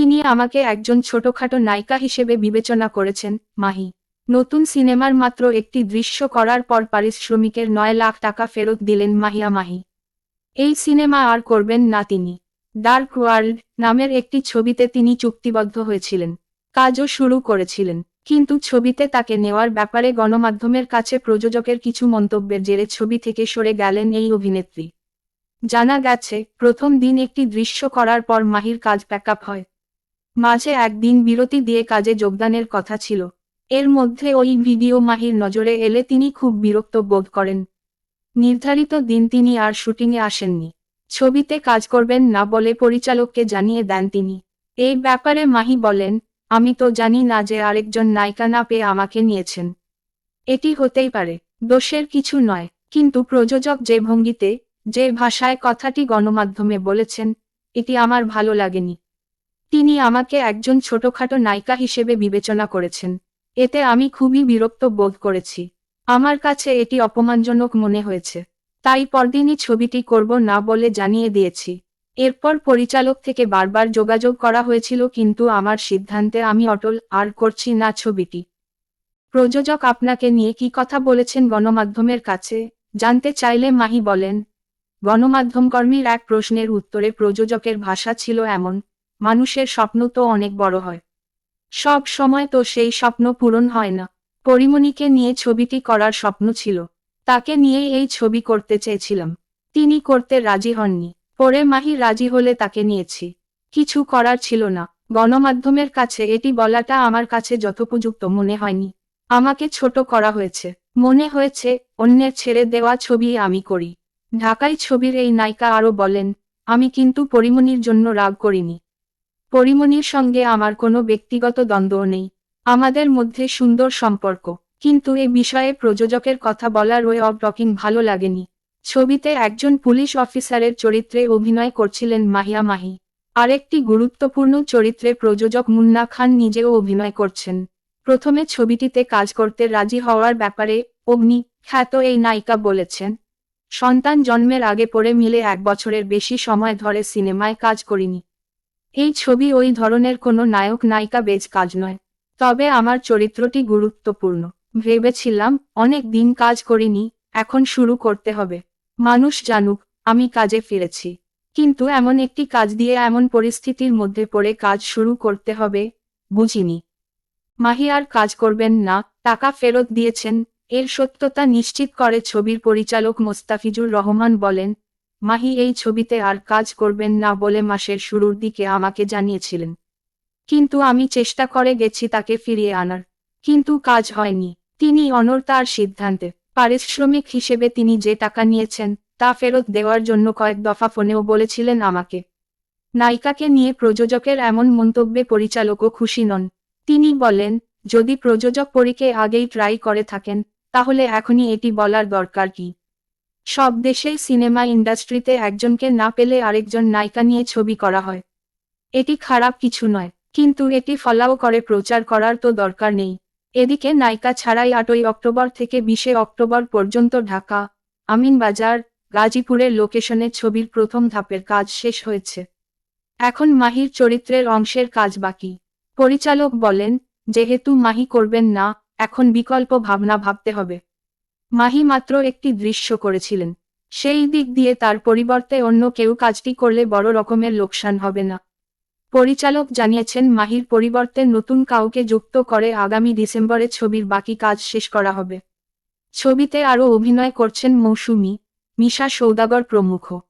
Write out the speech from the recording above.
তিনি আমাকে একজন ছোটখাটো নায়িকা হিসেবে বিবেচনা করেছেন, মাহি। নতুন সিনেমার মাত্র একটি দৃশ্য করার পর পারিশ্রমিকের নয় লাখ টাকা ফেরত দিলেন মাহিয়া মাহি। এই সিনেমা আর করবেন না তিনি। ডার্ক ওয়ার্ল্ড নামের একটি ছবিতে তিনি চুক্তিবদ্ধ হয়েছিলেন। কাজও শুরু করেছিলেন, কিন্তু ছবিতে তাকে নেওয়ার ব্যাপারে গণমাধ্যমের কাছে প্রযোজকের কিছু মন্তব্যের জেরে ছবি থেকে সরে গেলেন এই অভিনেত্রী। জানা গেছে, প্রথম দিন একটি দৃশ্য করার পর মাহির কাজ প্যাকআপ হয়। মাঝে একদিন বিরতি দিয়ে কাজে যোগদানের কথা ছিল। এর মধ্যে ওই ভিডিও মাহির নজরে এলে তিনি খুব বিরক্ত বোধ করেন। নির্ধারিত দিন তিনি আর শুটিংয়ে আসেননি। ছবিতে কাজ করবেন না বলে পরিচালককে জানিয়ে দেন তিনি। এই ব্যাপারে মাহি বলেন, আমি তো জানি না যে আরেকজন নায়িকা না পেয়ে আমাকে নিয়েছেন। এটি হতেই পারে, দোষের কিছু নয়। কিন্তু প্রযোজক যে ভঙ্গিতে, যে ভাষায় কথাটি গণমাধ্যমে বলেছেন, এটি আমার ভালো লাগেনি। তিনি আমাকে একজন ছোটখাটো নায়িকা হিসেবে বিবেচনা করেছেন। এতে আমি খুবই বিরক্ত বোধ করেছি। আমার কাছে এটি অপমানজনক মনে হয়েছে। তাই পরদিনই ছবিটি করব না বলে জানিয়ে দিয়েছি। এরপর পরিচালক থেকে বারবার যোগাযোগ করা হয়েছিল কিন্তু আমার সিদ্ধান্তে আমি অটল আর করছি না ছবিটি। প্রযোজক আপনাকে নিয়ে কি কথা বলেছেন গণমাধ্যমের কাছে? জানতে চাইলে মাহি বলেন, গণমাধ্যমকর্মীর এক প্রশ্নের উত্তরে প্রযোজকের ভাষা ছিল এমন। মানুষের স্বপ্ন তো অনেক বড় হয়। সব সময় তো সেই স্বপ্ন পূরণ হয় না। পরিমণিকে নিয়ে ছবিটি করার স্বপ্ন ছিল। তাকে নিয়ে এই ছবি করতে চেয়েছিলাম। তিনি করতে রাজি হননি। পরে মাহি রাজি হলে তাকে নিয়েছি। কিছু করার ছিল না। গণমাধ্যমের কাছে এটি বলাটা আমার কাছে যথোপযুক্ত মনে হয়নি। আমাকে ছোট করা হয়েছে। মনে হয়েছে, অন্যের ছেড়ে দেওয়া ছবি আমি করি। ঢাকাই ছবির এই নায়িকা আরও বলেন, আমি কিন্তু পরিমণির জন্য রাগ করিনি। পরিমণির সঙ্গে আমার কোনো ব্যক্তিগত দ্বন্দ্ব নেই। আমাদের মধ্যে সুন্দর সম্পর্ক। কিন্তু এ বিষয়ে প্রযোজকের কথা বলার ওয়ে অব টকিং ভালো লাগেনি। ছবিতে একজন পুলিশ অফিসারের চরিত্রে অভিনয় করছিলেন মাহিয়া মাহি। আরেকটি গুরুত্বপূর্ণ চরিত্রে প্রযোজক মুন্না খান নিজেও অভিনয় করছেন। প্রথমে ছবিটিতে কাজ করতে রাজি হওয়ার ব্যাপারে অগ্নি খ্যাত এই নায়িকা বলেছেন, সন্তান জন্মের আগে পরে মিলে এক বছরের বেশি সময় ধরে সিনেমায় কাজ করিনি। এই ছবি ওই ধরনের কোনো নায়ক নায়িকা বেজ কাজ নয়। তবে আমার চরিত্রটি গুরুত্বপূর্ণ। ভেবেছিলাম, অনেক দিন কাজ করিনি, এখন শুরু করতে হবে। মানুষ জানুক, আমি কাজে ফিরেছি। কিন্তু এমন একটি কাজ দিয়ে এমন পরিস্থিতির মধ্যে পড়ে কাজ শুরু করতে হবে, বুঝিনি। মাহি আর কাজ করবেন না, টাকা ফেরত দিয়েছেন, এর সত্যতা নিশ্চিত করে ছবির পরিচালক মোস্তাফিজুর রহমান বলেন মাহি এই ছবিতে আর কাজ করবেন না বলে মাসের শুরুর দিকে আমাকে জানিয়েছিলেন। কিন্তু আমি চেষ্টা করে গেছি তাকে ফিরিয়ে আনার। কিন্তু কাজ হয়নি। তিনি অনর তার সিদ্ধান্তে পারিশ্রমিক হিসেবে তিনি যে টাকা নিয়েছেন, তা ফেরত দেওয়ার জন্য কয়েক দফা ফোনেও বলেছিলেন আমাকে। নায়িকাকে নিয়ে প্রযোজকের এমন মন্তব্যে পরিচালকও খুশি নন। তিনি বলেন, যদি প্রযোজক পরীকে আগেই ট্রাই করে থাকেন, তাহলে এখনই এটি বলার দরকার কি? সব দেশেই সিনেমা ইন্ডাস্ট্রিতে একজনকে না পেলে আরেকজন নায়িকা নিয়ে ছবি করা হয়। এটি খারাপ কিছু নয়, কিন্তু এটি ফলাও করে, প্রচার করার তো দরকার নেই। এদিকে নায়িকা ছাড়াই আটই অক্টোবর থেকে বিশে অক্টোবর পর্যন্ত ঢাকা, আমিনবাজার, গাজীপুরের লোকেশনে ছবির প্রথম ধাপের কাজ শেষ হয়েছে। এখন মাহির চরিত্রের অংশের কাজ বাকি। পরিচালক বলেন, যেহেতু মাহি করবেন না, এখন বিকল্প ভাবনা ভাবতে হবে। মাহি মাত্র একটি দৃশ্য করেছিলেন। সেই দিক দিয়ে তার পরিবর্তে অন্য কেউ কাজটি করলে বড় রকমের লোকসান হবে না। পরিচালক জানিয়েছেন, মাহির পরিবর্তে নতুন কাউকে যুক্ত করে আগামী ডিসেম্বরে ছবির বাকি কাজ শেষ করা হবে। ছবিতে আরও অভিনয় করছেন মৌসুমি, মিশা সৌদাগর প্রমুখ।